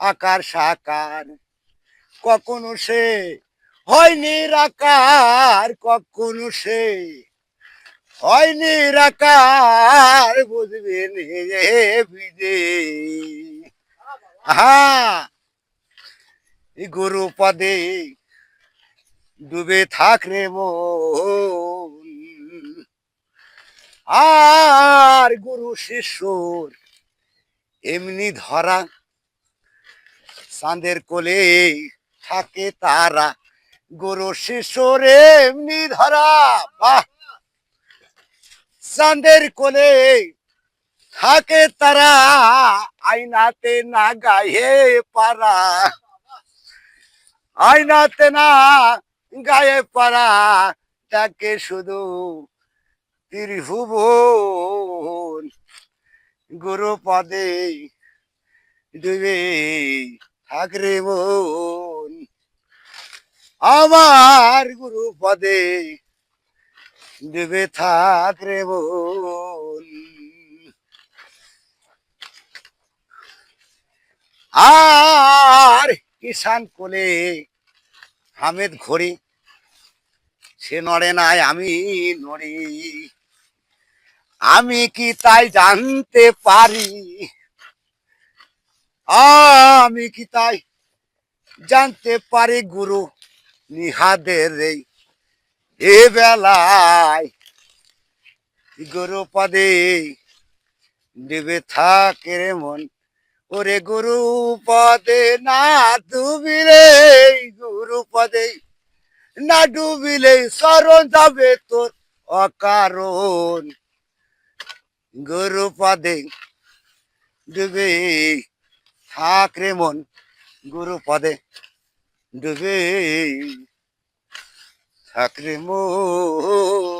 আকার সাকার, কখনো সে হয় নিরাকার কখনো সে হয় নিরাকার বুঝবে নিজে বিজে হ্যাঁ গুরু পদে ডুবে থাক রে আর গুরু শিষ্যর এমনি ধরা, চাঁদের কোলে থাকে তারা। গুরু শিষ্যর এমনি ধরা, বাহ! চাঁদের কোলে থাকে তারা আইনাতে না গায়ে পারা। আইনাতে না গায়ে পারা তাকে শুধু ত্রিভুবন গুরু পদে ডুবে থাকরে মন। আমার গুরু পদে ডুবে থাকরে মন। আর কিষান কোলে হামেদ ঘড়ি। সে নড়ে নাই, আমি নড়ি। আমি কি তাই জানতে পারি? আমি কি তাই জানতে পারি গুরু নিহাদের এই বেলায়? গুরু পদে দেবে থাকে মন ওরে গুরু পদে না ডুবিলে গুরু পদে না ডুবিলে স্মরণ যাবে তোর অকারণ। গুরু পদে ডুবে থাক রে মন গুরু পদে ডুবে থাক মন।